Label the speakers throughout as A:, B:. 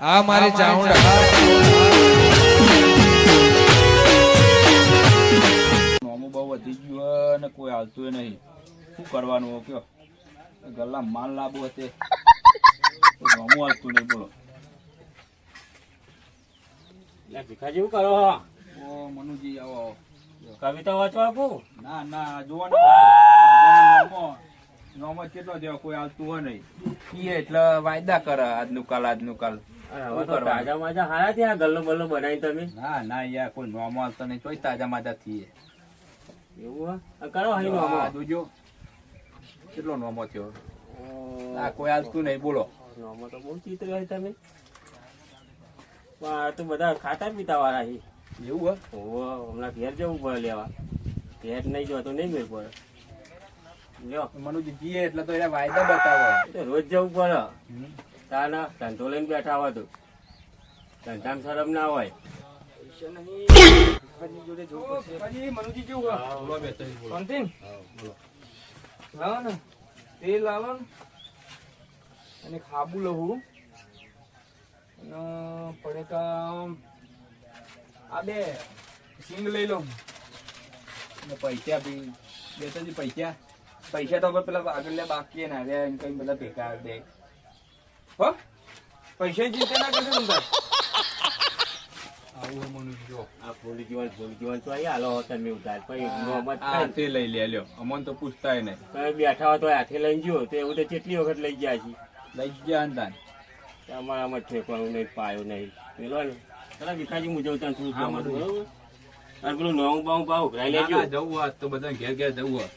A: આ મારી ચાઉંડા
B: નોમું બહુ વધી ગયું હે ને કોઈ આવતું નહીં. શું કરવાનું હો કયો? ગલ્લા માલ લાવવો હતે નોમું આવતું નહીં બોલો.
C: લે ભીખાજી શું કરો
B: ઓ મનુજી આવો આવો.
C: કવિતા વાંચો આપું?
B: ના ના જોવો ને આ નોમો નોમો કેટલો દેવો કોઈ આવતું હોય નહીં. એટલે વાયદા કરે આજનું કાલ આજનું કાલ.
C: તાજા માજા હારા ત્યાં ગલ્લો બલ્લો બનાવી તમે?
B: ના ના યાર કોઈ નોમો આવતો નહીં. તોય તાજા માજા થઈએ.
C: એવું હે? કરો અહીં નો
B: જોજો. કેટલો નોમો થયો? આ કોઈ આવતું નહીં. બોલો.
C: નોમો તો બહુ ચિત્ર હોય તમે. આ તો બધા ખાતા પીતા વાળા
B: એવું હે?
C: ઓહો, હમણાં ઘેર જવું પડે લેવા. ઘેર નહીં તો નહીં મેળ પડે. લ્યો.
B: મનુજી જીએ એટલે તો એને વાયદા બતાવો.
C: રોજ જવું પડે. તા ના ધંધો લઈને બેઠા હોય તો ધંધામાં શરમ ના હોય.
A: મનુજી કેવું શાંતિન? લાવો ને. તેલ લાવો ને. અને ખાબુ લહું પડે પડેકા આ બે સિંગ લઈ
B: લો પૈસા બી બેતાજી પૈસા.
A: પૈસા તો પેલા આગળ બાકી ના રહ્યા એમ કઈ બધા ભેગા દે હો? પૈસા ચિંતા ના કરશો
B: આવું
C: આ ભૂલી જીવન ભૂલી જીવન તો અહીંયા હાલો તમે ઉતાર પછી
B: આ તે લઈ લે લ્યો. અમન તો પૂછતાય નહીં.
C: તમે બેઠા હોય તો હાથે લઈ ગયો તો એવું તો કેટલી વખત લઈ ગયા છે?
B: લઈ ગયા અંદાન
C: અમારામાં ઠેકવાનું નહીં પાયો નહીં. પેલો ને પેલા ભીખાજી મુજબ ત્યાં થોડું
B: હા.
C: બરોબર? અને પેલું નવું બાવું ભાવ ઉઘરાઈ લેજો.
B: જવું હોત તો બધા ઘેર ઘેર જવું હોત.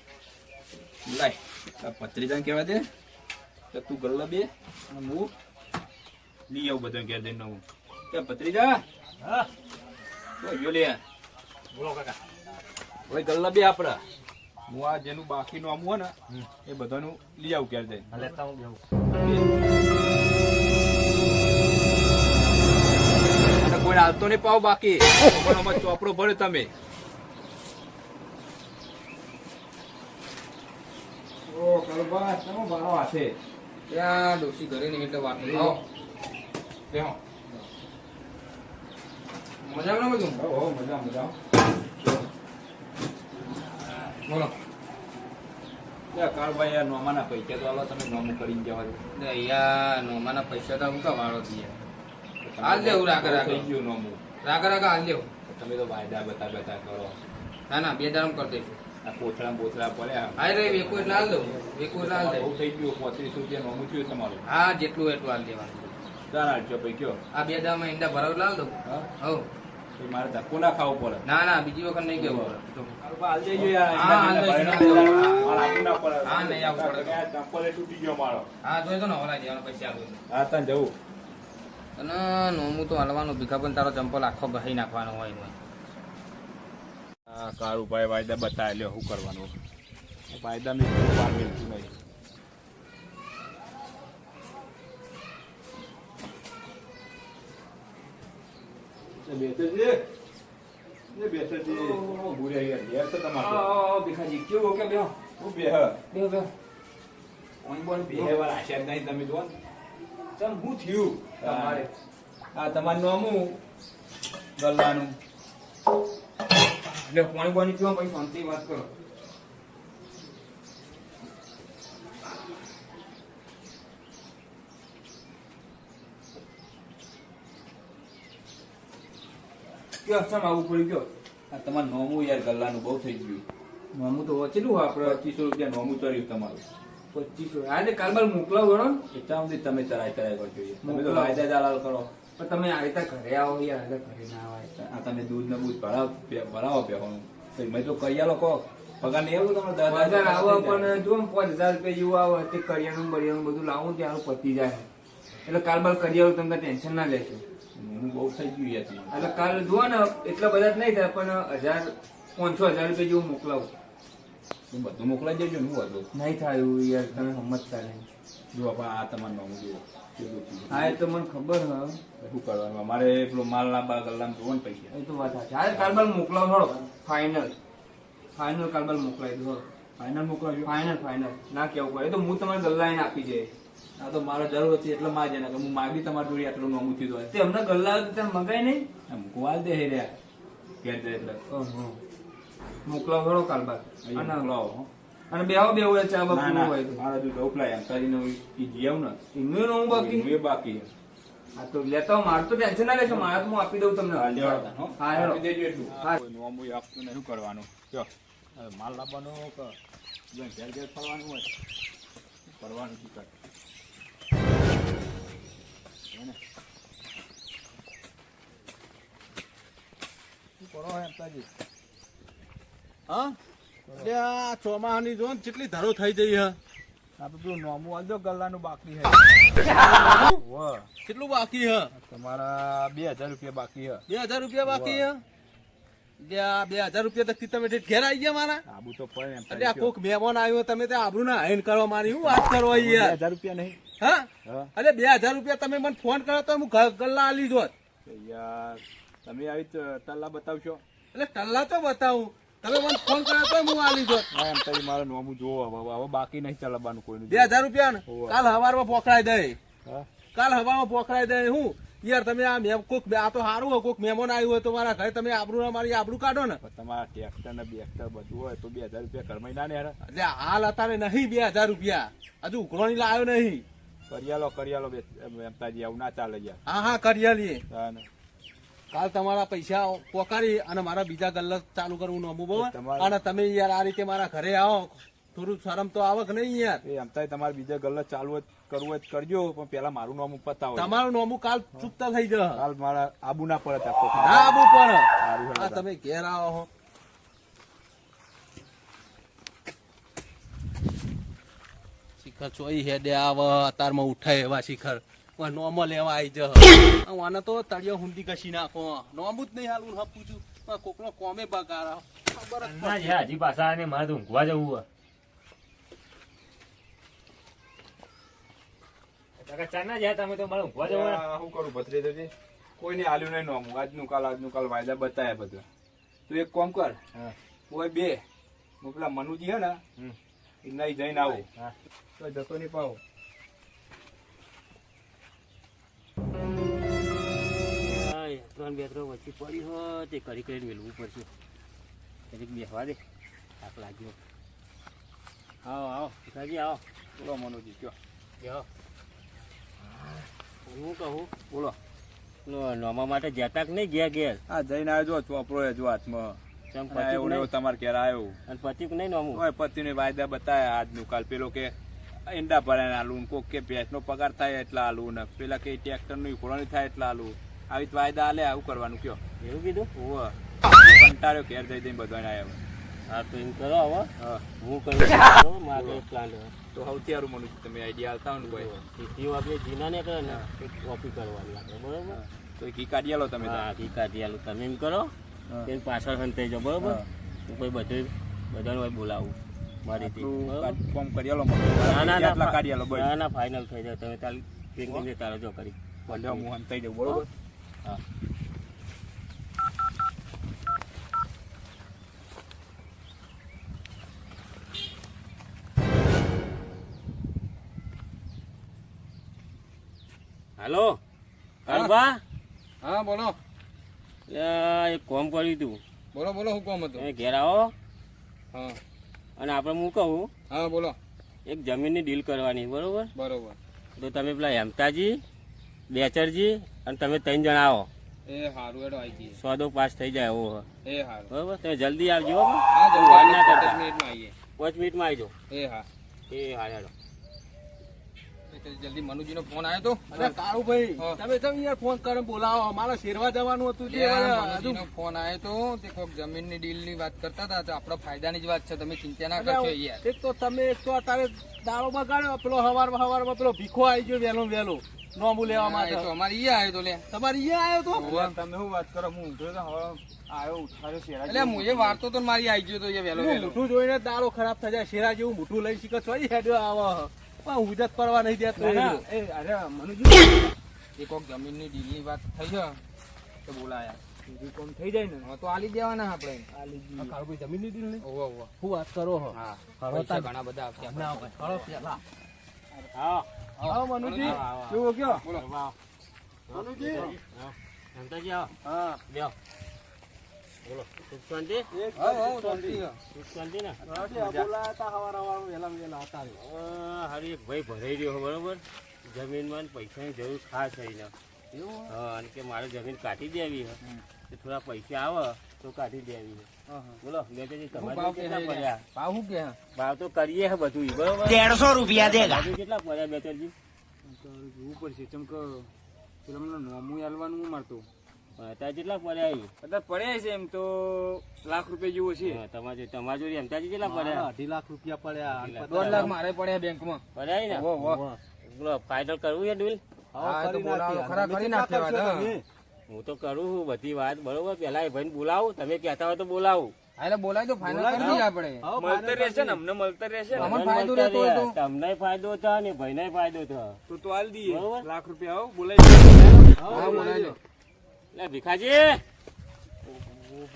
B: લાય આ પત્રીજાને કહેવા દે. કે તું ગલ્લા બે અને હું લઈ આવું બધા ઘેર જઈને નવું કે પત્રીજા
C: હા.
B: તો યો લે.
C: બોલો કાકા.
B: હવે ગલ્લા બે આપડા. હું આ જેનું બાકી નું આમું હોય ને એ બધાનું લઈ આવું ક્યારે જઈને
C: લેતા હું જાઉં
B: અને કોઈ હાલતો નહીં પાવ બાકી. પણ આમાં ચોપડો ભરે તમે. ઓ કલબા તમે બારો હાથે
A: ત્યાં ડોસી ઘરે નહીં એટલે વાત નહીં. આવો. બેહો. મજામાં ના બધું?
B: હો મજા મજા.
A: બોલો.
B: કાળભાઈ યાર નોમાના પૈસા તો આલો તમે નોમું કરીને જવા દો
A: અહીંયા નોમાના પૈસા તો હું કા વાળો દઈએ હાલ લેવું રાગે રાગે
B: થઈ ગયું નોમું.
A: રાગે રાગે હાલ દેવું
B: તમે તો વાયદા બતા બતા કરો.
A: ના ના બે દાડમ કરી દઈશું.
B: કોથળા બોથળા પડ્યા.
A: હા રે વેકો એટલે હાલ દઉં. વેકો એટલે હાલ દઉં
B: થઈ ગયું પોત્રીસ રૂપિયા નોમું થયું તમારું.
A: હા જેટલું એટલું હાલ દેવાનું.
B: ચાર આઠસો પૈ કયો?
A: આ બે દામાં ઈંડા ભરાવ લાલ દઉં. હવ
B: મારે ધક્કો ના ખાવો પડે.
A: ના ના બીજી વખત નહીં કેવું
B: પડે. જવું.
A: અને નોમું તો હલવાનું ભીખા પણ તારો ચંપલ આખો ગહી નાખવાનો હોય
B: હા કાળુભાઈ વાયદા બતાવે લ્યો શું કરવાનું વાયદા મેં બાર મેળતું નહીં.
A: કેવું કે બેહો? બેહો? બેહો ચમ હું થયું? તમારે.
B: આ તમારું નામું ગલ્લાનું.
A: એટલે પાણી પાણી પીવા પછી શાંતિ વાત કરો. કયો ચમ આવું પડી ગયો
B: આ તમારું નોમું યાર ગલ્લાનું બહુ થઈ ગયું.
A: નોમું તો વચેલું આપણે
B: પચીસો રૂપિયા નોમું ચડ્યું તમારું.
A: પચીસો. આજે કાલમાં મોકલાવો ને.
B: એટલા સુધી તમે ચરાય ચરાય કરજો. તમે તો વાયદા દલાલ કરો.
A: પણ તમે આ રીતે ઘરે આવો યાર એટલે ઘરે ના આવે
B: આ તમે દૂધ ને બૂધ ભરાવ ભરાવો પેવાનું તો મેં તો કરિયા કહો પગાર નહીં આવું તમારે દસ હજાર
A: આવો પણ જો પાંચ હજાર રૂપિયા જેવું આવે તે કરિયાણું બરિયાનું બધું લાવું ત્યાં પતી જાય. એટલે કાલ બાર કરિયાણું તમને ટેન્શન ના લેશો.
B: હું બહુ થઈ ગયું યાર.
A: એટલે કાલ જુઓ ને એટલા બધા જ નહીં થાય પણ હજાર પાંચસો હજાર રૂપિયા જેવું મોકલાવું.
B: હું બધું મોકલાઈ દેજો હું હતું
A: નહીં થાય એવું યાર તમે સમજતા નહીં.
B: જો આ તમારું નોમું જુઓ.
A: હા એ તો મને ખબર હ.
B: શું કરવાનું? અમારે પેલો માલ ના બા ગલ્લામાં જોવો ને પૈસા.
A: એ તો વાત સાચી. હા કાલ બાર મોકલાવો થોડો ફાઇનલ ફાઇનલ કાલ બાર મોકલાવી દો
B: ફાઇનલ મોકલાવજો.
A: ફાઇનલ ફાઇનલ ના કેવું પડે. એ તો હું તમારે ગલ્લા એને આપી જાય.
B: આ તો મારો જરૂર હતી એટલે માં જેને હું માગી તમારી જોડે આટલું નોમું થયું હોય
A: તે અમને ગલ્લા ત્યાં મગાય નહીં?
B: એમ ગોવાલ દે હે રહ્યા ઘેર એટલે.
A: મોકલાવ બાદ
B: અહીંયા
A: અને
B: મોકલાવો હો.
A: અને બેહો બેહો હોય ચા
B: ના
A: બાપુ
B: ના
A: હોય
B: મારા જો ડોકલા એમ નો ઈ ને
A: એમનું હું બાકી
B: એ બાકી છે.
A: હા તો લેતા માર તો ટેન્શન ના લેશો મારા તો હું આપી દઉં તમને
B: હા, લેવા હા,
A: હેલો.
B: આપી દેજો એટલું.
A: હા.
B: કોઈ નોમું આપતું નહીં, કરવાનું જો માલ લાવવાનો કે ઘેર ઘેર ફરવાનું હોય ફરવાનું શું કર ને? કરો હે તાજી?
D: હા એટલે આ ચોમાહાની જો ને કેટલી ધારો થઈ જઈ હે.
B: આપણે પેલું નોમું આલજો ગલ્લાનું બાકી હે.
D: કેટલું બાકી હે?
B: તમારા બે હજાર રૂપિયા બાકી હે.
D: બે હજાર રૂપિયા બાકી હે? બે હજાર રૂપિયા તક તમે ઘેર આવી ગયા મારા?
B: આબુ તો એમ
D: એટલે કોક મહેમાન આવ્યો તમે ત્યાં આબરૂ ના હાઈન કરવા મારી હું વાત કરો યાર?
B: હજાર રૂપિયા નહીં.
D: હા? અરે બે હજાર રૂપિયા તમે મને ફોન કરો તો હું ગલ્લા આલી જોત.
B: યાર તમે આવી તલ્લા બતાવશો?
D: એટલે ટલ્લા તો બતાવું. તમે મને ફોન કરો તો હું આલી જોત
B: હા એમ તઈ મારે નોમું જોવો હવે હવે બાકી નહીં ચલાવવાનું કોઈનું
D: બે હજાર રૂપિયા ને? કાલ હવારમાં પોખડાઈ દે.
B: હા?
D: કાલ હવામાં પોખરાઈ દે હું. યાર તમે આ મેમ કોક આ તો સારું હોય કોક મહેમાન આવ્યું હોય તો મારા ઘરે તમે આબરૂ ના મારી આબરૂ કાઢો ને.
B: તમારા ટ્રેક્ટર ને બેક્ટર બધું હોય તો બે હજાર રૂપિયા ઘરમાં ના ને યાર
D: એટલે હાલ અત્યારે નહીં બે હજાર રૂપિયા. હજુ ઉઘરોણી લાવ્યો નહીં.
B: કરિયાલો કરિયાલો બે એમ- એમ આવું ના ચાલે યાર.
D: હા હા કરિયાલી લઈએ
B: હા ને.
D: કાલ તમારા પૈસા પોકારી અને મારા બીજા ગલ્લત ચાલુ કરવું નમું
B: બહુ
D: અને તમે યાર આ રીતે મારા ઘરે આવો. થોડું શરમ તો આવક નહીં યાર.
B: એમ તારી તમારે બીજા ગલ્લા ચાલુ કરવું હોય કરજો પણ પેલા મારું નામ પતાવો
D: તમારું નોમું કાલ ચૂકતા થઈ જશે.
B: કાલ મારા આબુ ના પડે
D: ના આબુ આ તમે ઘેર આવો હો. શિખર ચોઈ હેડે આવ અતારમાં ઉઠાય એવા શિખર. પણ નોમો લેવા આવી જ આને તો તળિયો હુંડી કશી નાખો. નોમું જ નહીં હાલું હપું છું. પણ કોકનો કોમે બગાડ. ખબર જ
C: હજી પાછા આને મારે તો ઊંઘવા જવું હે કાકા ચા ના જાય તમે તો મારે ઊંઘવા જવું હે.
B: શું કરું ભત્રીજાજી કોઈને આલ્યું નહીં નોમું. આજનું કાલ આજનું કાલ વાયદા બતાયા બધા. તું એક કોમ કર.
C: હા.
B: ઓય બે. હું પેલા મનુજી હે ને નહીં જઈને આવું.
C: હા.
B: તો જતો નહીં પાવ.
C: ત્રણ બે ત્રણ વચ્ચે પડી હોય તે કરી કરીને મેળવું પડશે. કદીક બેસવા દે. થાક લાગ્યો. આવો આવો ભીખાજી આવો.
B: બોલો મનોજી કયો.
C: જાઓ. હું કહું?
B: બોલો.
C: નોમા માટે જતા કે નહીં ગયા ઘેર?
B: હા જઈને આવ્યો જો ચોપડો જો હાથમાં. તમારે ઘેર આવ્યો.
C: અને પતિક નહીં નોમું?
B: હોય પતિને વાયદા બતાયા. આજનું કાલ પેલો કે ઈંડા ભરાય આલુ કોક કે ભેંસનો પગાર થાય એટલા આલુ ને. પેલા કે ટ્રેક્ટરનું ઉખોળણી થાય એટલા આલુ. આવી વાયદા આલે આવું કરવાનું કયો.
C: એવું કીધું?
B: ઓવ કંટાળ્યો ઘેર જઈ જઈને બધાને આવ્યા
C: હા તો એમ કરો હવે.
B: હું.
C: કરું મારે પ્લાન
B: તો સૌથી સારું મનું તમે આઈડિયા આવતા હોય ને ભાઈ
C: સીધી આપણે જીના ને કરે ને કોપી કરવાની લાગે બરોબર?
B: તો ઘી કાઢી આલો તમે
C: હા ઘી કાઢી આલો. તમે એમ કરો. તેને પાછળ હંતાઈ જાઓ બરોબર?
B: હા.
C: પછી બધું બધાને હોય બોલાવું મારી રીતે
B: ફોર્મ કરી આલો.
C: ના ના ના
B: કાઢી આલો
C: ના ના ફાઇનલ થઈ જાય તમે તાલ પેન્ટિંગ તારો જો કરી.
B: ભલે હું હંતાઈ જાઉં બરોબર?
C: હાલો કાળબા
D: હા બોલો.
C: એક કોમ કર્યું તું
D: બોલો બોલો હું કોમ હતું?
C: ઘેર આવો.
D: હા.
C: અને આપણે હું કહું?
D: હા બોલો.
C: એક જમીનની ડીલ કરવાની બરોબર?
D: બરોબર.
C: તો તમે પેલા હેમતાજી બેચરજી અને તમે ત્રણ જણા આવો.
D: એ સારું આવી
C: સોદો પાસ થઈ જાય એવો.
D: એ સારું
C: બરોબર? તમે જલ્દી આવજો હો. જલ્દી ના કરતા. પાંચ મિનિટમાં આવજો
D: એ હા.
C: એ હા હેડો
D: જલ્દી મનુજીનો ફોન આવ્યો તો.
E: અરે કાળુભાઈ તમે તમે યાર ફોન કરીને બોલાવો. મારે શેરવા જવાનું હતું
D: મનુજીનો ફોન આવ્યો તો તે કોઈક જમીનની ડીલની વાત કરતા હતા તો આપણા ફાયદાની જ વાત છે તમે ચિંતા ના કરશો યાર.
E: એક તો તમે એક તો અત્યારે દાળો બગાડ્યો પેલો હવાર હવારમાં પેલો ભીખો આવી ગયો વહેલો વહેલો. નોમું લેવા
D: માટે તો અમારે ઈ આવ્યો તો લે.
E: તમારે ઈ આવ્યો તો?
B: તમે શું વાત કરો? હું ઊંઘ્યો તો હવે આવ્યો ઉઠાયો શેરા
D: એટલે હું એ વાર્તો તો મારી આવી ગયો તો એ વેલો
E: વેલો જોઈને દાળો ખરાબ થઈ જાય શેરા જેવું મોઢું લઈ શીખે છો હેડ્યો આવો. પણ હું જ પરવા નહીં દેતો
B: ના, ના,
E: એ.
B: અરે મનુજી
D: એ કોઈક જમીનની ડીલની વાત થઈ છે? તો બોલાયા.
B: બીજું કોમ થઈ જાય ને?
D: તો આલી દેવાના આપણે.
E: આલી કાળુભાઈ જમીનની દીધી
D: ઓવો ઓવો
E: શું વાત કરો હો.
D: હા પૈસા ઘણા બધા આપ્યા.
E: ના ભાઈ હળો પેલા.
C: હા.
E: આવો મનુજી. કેવો કયો. મનુજી. હા.
C: બોલો. સુખ ભાઈ ભરાઈ રહ્યો બરોબર? જમીનમાં પૈસાની જરૂર ખાસ
E: થઈને
C: હા અને કે મારે જમીન કાઢી દેવી છે. થોડા પૈસા આવે તો કાઢી દેવી બોલો મેં
E: કીધું
C: તમારે કેટલા પડ્યા?
E: ભાવ
C: તો કરીએ હે બધું
F: રૂપિયા
C: દેગા. કેટલા પડ્યા બેચરજી
A: જોવું પડશે. ચમક પેલા મને નોમું હાલવાનું મારતું.
C: અત્યારે કેટલા પડ્યા ઈ?
A: પડ્યા છે એમ તો લાખ રૂપિયા જેવો છે.
C: હા, તમારી જોડે- તમારી કેટલા પડ્યા
E: અઢી લાખ રૂપિયા પડ્યા.
A: દોઢ લાખ મારે પડ્યા બેંકમાં
C: પડ્યા ને?
A: વો, વો.
C: બોલો ફાઇનલ કરવું છે ડુલ?
E: હા,
A: તો
E: કરી
C: છું બધી વાત બરોબર? પેલા એ ભાઈ બોલાવું તમે કહેતા હોય તો બોલાવું.
A: એટલે બોલાય તો ફાઇનલ કરી દઈએ આપણે. મળતર રહેશે ને અમને મળતર રહેશે ને?
C: તમને
E: ફાયદો રહેતો હોય
C: તમને ફાયદો થાય ને ભાઈને ફાયદો થાય.
A: તો તો આલ દઈએ. લાખ રૂપિયા આવો બોલાય
E: લે
C: ભીખાજી.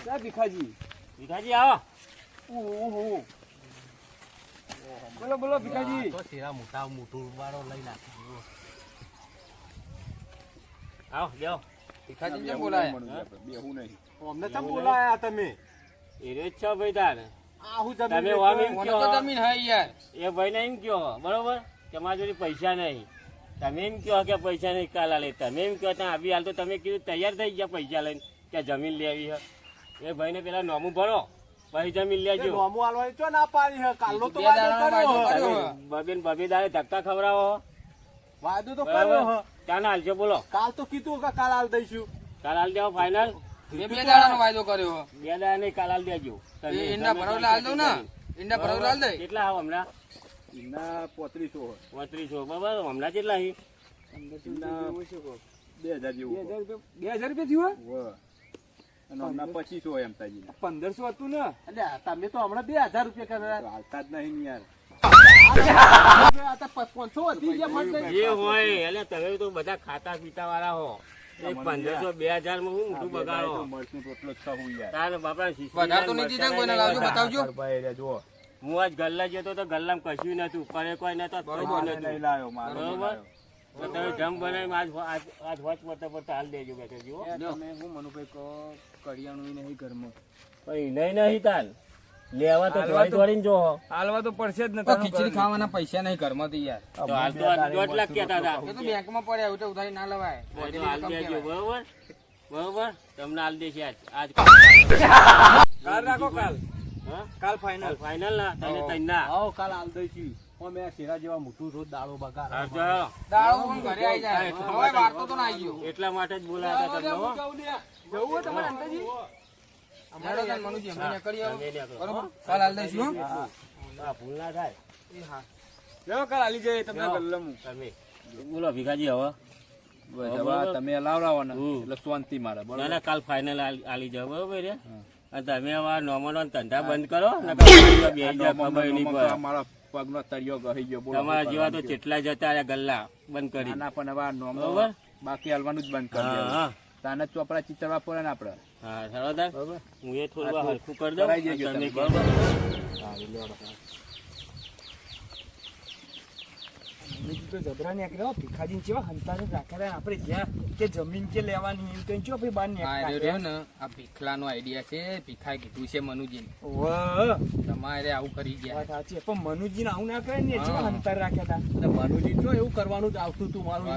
A: ક્યાં ભીખાજી?
C: ભીખાજી આવો.
A: બોલો બોલો ભીખાજી.
E: તો શેરા મોટા મોટું વાળો લઈ નાખે.
C: આવો બેહો.
A: ભીખાજી કેમ બોલાયા?
B: બેહું નહીં.
E: અમને કેમ બોલાયા તમે?
C: એ રે છો ભાઈ તાર.
E: આ હું જમીન
C: તમે
A: જમીન હે યાર.
C: એ ભાઈને એમ કયો બરોબર? કે મારા જોડે પૈસા નહીં. તમે એમ કહો કે પૈસા નહીં કાલ લે તમે એમ કહો ત્યાં આવી હાલ તો તમે કીધું તૈયાર થઈ ગયા પૈસા લઈને કે જમીન લેવી છે એ ભાઈને પેલા નોમું ભરો પછી જમીન લેજો.
E: નોમું આલવાની ચો ના પાડી હે. કાલનો તો હે.
C: બબીન બબી દાડે ધક્કા ખવડાવો
E: વાયદો તો કર્યો હ.
C: ક્યાં હાલજો બોલો.
E: કાલ તો કીધું કે કાલ હાલ દઈશું.
C: કાલ હાલ દેવો ફાઇનલ
A: બે બે દાડાનો વાયદો કર્યો
C: બે દાડા નહીં કાલ હાલ દેજો.
A: ઈંડા ભરાવલા હાલ દઉં ને? ઈંડા ભરાવલા હાલ દે?
C: કેટલા આવો હમણાં?
B: ના પોત્રીસો
C: પાંત્રીસો બરાબર હમણાં કેટલા છે?
B: બે હજાર જેવું
A: બે હજાર રૂપિયા થયું
B: હોય. અને હમણાં પચીસો એમ તાજી
A: પંદરસો હતું ને.
E: એટલે તમે તો હમણાં બે હજાર રૂપિયા કર્યા.
B: હાલતા જ નહીં યાર.
C: જે હોય એટલે તમે તો બધા ખાતા પીતા વાળા હો. પંદરસો બે હજારમાં હું મોટું બગાડો.
B: મળશું તો એટલો જ ખાવું યાર.
C: તાર બાપા
A: વધારે તો નહીં કોઈને લાવજો બતાવજો.
B: જુઓ.
C: હું આજ ગલ્લા જતો તો ગલ્લામાં કશું નતું કરે કોઈ નતો કશું નતું
B: લાવ્યો
C: બરોબર? તો તમે જમ બનાવી આજ આજ વચ પડતા પડતા હાલ દેજો બેઠો જીવો
A: તમે હું મનુભાઈ કહો કરિયાણું નહીં ઘરમાં.
C: પણ નહીં નહીં તાલ. લેવા તો
A: હાલવા
C: દોડી
A: તો-
C: દોડીને જો.
A: હાલવા તો પડશે જ ને ખીચડી ખાવાના પૈસા નહીં ઘરમાં તો યાર.
C: તો હાલ તો દોઢ લાખ કહેતા હતા.
A: એ તો બેંકમાં પડ્યા તો ઉધારી ના લેવાય.
C: તો હાલ દેજો બરોબર? બરોબર? તમને હાલ દેશે આજ. આજ
A: કાલ રાખો કાલ. કાલ ફાઇનલ
C: ફાઇનલ ના તને તઈ ના.
E: આવો કાલ દઈ છી. ઓ મે શેરા જેવા મોટું રોજ
C: દાળો બગા.
A: દાડો પણ ઘરે આવી જાય. હવે વાર્તો તો ના આવી ગયો.
C: એટલા માટે જ બોલાયા હતા તમને
A: જવું હોય તમારે અંકલજી અમારો તન મનુજી અમે કરી આવો. બરોબર? કાલ હાલ દઈશું હો?
C: હા, ભૂલ ના થાય.
A: એ હા. જાઓ કાલ આલી જાય તમને ગલ્લમ.
C: તમે. બોલો ભીખાજી હવે.
B: તમે
C: લાવડાવવાના.
B: એટલે શાંતિ મારે
C: ના કાલ ફાઇનલ આલી જાવ બરોબર તમે હવે આ નોમનો ધંધા બંધ કરો
B: મારા પગનો તળિયો ગહી ગયો
C: તમારા જેવા તો કેટલા જતા રહ્યા ગલ્લા બંધ કરી.
B: ના પણ હવે નોમો બાકી હલવાનું જ બંધ કરી તાને ચોપડા ચિતરવા પડે ને આપડે.
C: હા ચાલો હું એ થોડું હલકું કરી દઉં તમે, બરોબર
A: બીજું તો જબરા નીકળ્યો ભીખાજી જેવા હંતાને રાખેલા આપણે જ્યાં કે જમીન કે લેવાની એમ કઈ ચો ભાઈ બાર નીકળ્યો
G: ને આ ભીખલાનો આઈડિયા છે ભીખા કીધું છે મનુજીને. તમારે આવું કરી ગયા.
A: સાચી પણ મનુજીને આવું ના કરે ને જેવા હંતાર રાખ્યા હતા
E: મનુજી જો એવું કરવાનું જ આવતું હતું મારું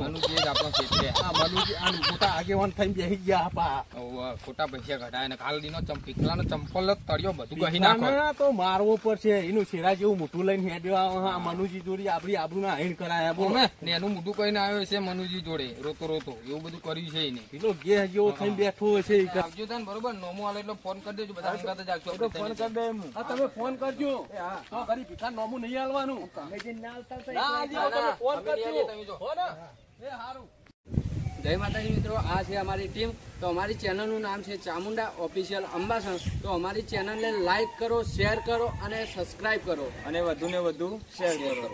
G: મનુજી જ આપણો ક્ષેત્રે
E: આ મનુજી આ મોટા આગેવાન થઈને બેસી ગયા
G: ઓવ, ખોટા પૈસા ઘટાય ને કાલ દીનો ચમ ભીખલાનો ચંપલ તળ્યો બધું કહી નાખો.
E: તો મારવો પડશે એનું શેરા જેવું મોટું લઈને હેડ્યો આ મનુજી જોડી આપડી આબરૂ ના હેણ કરાયા બોલો
G: ને એનું મોઢું કહીને આવ્યો છે મનુજી જોડે રોતો રોતો એવું બધું કર્યું છે એને.
E: પેલો ગે જેવો થઈને બેઠો કર-
G: આવજો તાન બરોબર? નોમો આલે એટલે ફોન કરી દેજો બધા હંગાત જ આવજો
A: ફોન કરી દે એમ.
E: હા તમે ફોન કરજો. તો ભીખા નોમું નહીં આલવાનું.
A: તમે જે ના આવતા
E: ના, તમે ફોન
G: અમે નહીં આલીએ,
E: કરજો.
G: તમે જો.
E: હો. ને? એ હારું.
G: જય માતાજી મિત્રો આ છે અમારી ટીમ. તો અમારી ચેનલનું નામ છે ચામુંડા ઓફિશિયલ અંબાસણ. તો અમારી ચેનલને લાઈક કરો શેર કરો અને સબસ્ક્રાઇબ કરો.
A: અને વધુ ને વધુ શેર કરો.